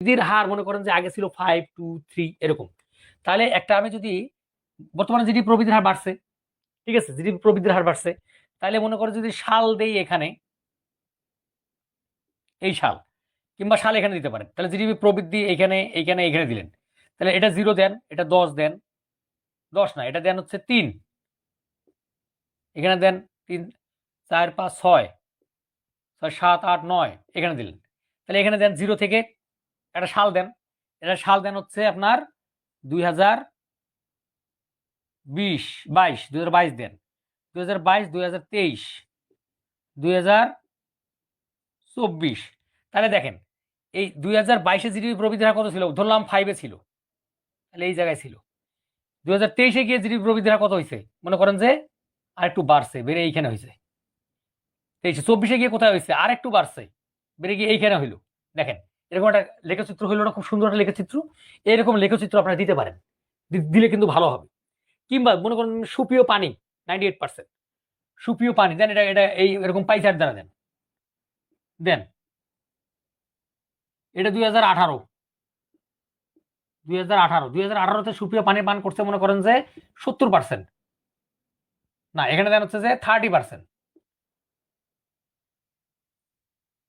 প্রবৃদ্ধির হার মনে করেন যে আগে ছিল ফাইভ টু থ্রি এরকম। তাহলে একটা আমি যদি বর্তমানে জিডিপি প্রবৃদ্ধির হার বাড়ছে, ঠিক আছে? জিডিপি প্রবৃদ্ধির হার বাড়ছে, তাহলে মনে করো যদি সাল দেই এখানে, এই সাল কিংবা সাল এখানে দিতে পারেন। তাহলে জিডিপি প্রবৃদ্ধি এখানে এইখানে এখানে দিলেন। তাহলে এটা জিরো দেন, এটা দশ দেন, দশ না, এটা দেন হচ্ছে তিন। এখানে দেন তিন, চার, পাঁচ, ছয় ছয়, সাত, আট, নয়, এখানে দিলেন। তাহলে এখানে দেন জিরো থেকে একটা সাল দেন। এটা সাল দেন হচ্ছে আপনার দুই হাজার বিশ, বাইশ, দুই হাজার বাইশ দেন। দুই হাজার বাইশ, দুই হাজার তেইশ, দুই হাজার চব্বিশ। তাহলে দেখেন, এই দুই হাজার বাইশে জিডিপি প্রবৃদ্ধি হার কত ছিল? ধরলাম ফাইভে ছিল। তাহলে এই জায়গায় ছিল। দুই হাজার তেইশে গিয়ে জিডিপি প্রবৃদ্ধি হার কত হয়েছে মনে করেন যে আর একটু বাড়ছে, বেড়ে এইখানে হয়েছে তেইশে, চব্বিশে গিয়ে কোথায় হয়েছে আর একটু বাড়ছে, বেড়ে গিয়ে এইখানে হইল। দেখেন এরকম একটা লেখচিত্র হইল না, খুব সুন্দর একটা লেখচিত্র, এরকম লেখচিত্র আপনারা দিতে পারেন। দিলে কিন্তু ভালো হবে। কিংবা মনে করেন সুপ্রিয় পানি নাইনটি এইট পার্সেন্ট সুপ্রিয় পানি, দেন এটা এটা এই এরকম পাইচার দ্বারা দেন। দেন। এটা দুই হাজার আঠারো। দুই হাজার আঠারো। দুই হাজার আঠারোতে সুপ্রিয় পানি পান করছে মনে করেন যে সত্তর পার্সেন্ট না, এখানে দেন হচ্ছে যে থার্টি পার্সেন্ট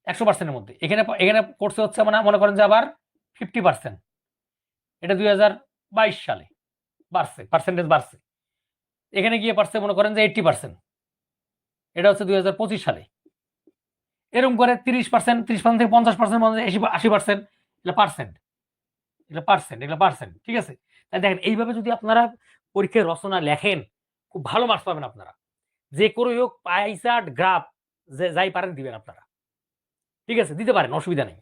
একশো পার্সেন্টের মধ্যে। এখানে এখানে করছে হচ্ছে মানে মনে করেন যে আবার ফিফটি পার্সেন্ট এটা দুই হাজার বাইশ সালে বাড়ছে পার্সেন্টেজ বাড়ছে। এখানে গিয়ে পারছে মনে করেন যে এইটটি পার্সেন্ট এটা হচ্ছে দুই হাজার পঁচিশ সালে। এরকম করে তিরিশ পার্সেন্ট তিরিশ পার্সেন্ট থেকে পঞ্চাশ পার্সেন্ট আশি পার্সেন্ট এগুলো পার্সেন্ট এগুলো পার্সেন্ট এগুলো পার্সেন্ট ঠিক আছে? তাই দেখেন, এইভাবে যদি আপনারা পরীক্ষায় রচনা লেখেন, খুব ভালো মার্কস পাবেন আপনারা। যে করে হোক পাইসাট গ্রাফ যে যাই পারেন দিবেন আপনারা। ঠিক আছে, দিতে পারেন, অসুবিধা নেই।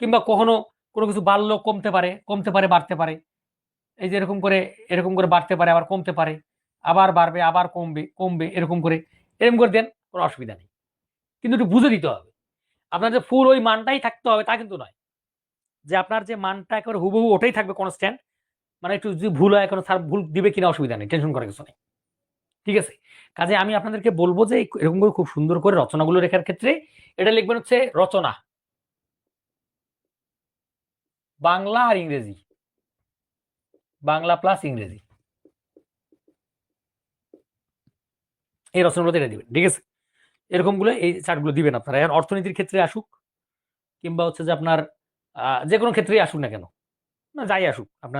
কিংবা কখনো কোনো কিছু বাড়লেও কমতে পারে কমতে পারে, বাড়তে পারে। এই যে এরকম করে এরকম করে বাড়তে পারে, আবার কমতে পারে, আবার বাড়বে, আবার কমবে কমবে, এরকম করে এরকম করে দেন, কোনো অসুবিধা নেই। কিন্তু একটু বুঝে দিতে হবে। আপনার যে ফুল ওই মানটাই থাকতে হবে, তা কিন্তু নয়। যে আপনার যে মানটা একেবারে হুবহু ওটাই থাকবে কনস্ট্যান্ট মানে একটু যদি ভুল হয়, কোনো স্যার ভুল দিবে কিনা, অসুবিধা নেই টেনশন করার কিছু নেই। ঠিক আছে? কাজে আমি আপনাদেরকে বলব যে এরকম করে খুব সুন্দর করে রচনাগুলো লেখার ক্ষেত্রে এটা লিখবেন হচ্ছে রচনা। বাংলা আর ইংরেজি। বাংলা প্লাস ইংরেজি। এই রচনাগুলো এটা দিবেন, ঠিক আছে? এরকমগুলো এই চার্টগুলো দিবেন আপনারা। এখন অর্থনীতির ক্ষেত্রে আসুক কিংবা হচ্ছে যে আপনার যে কোনো ক্ষেত্রেই আসুক না কেন, না যাই আসুক আপনার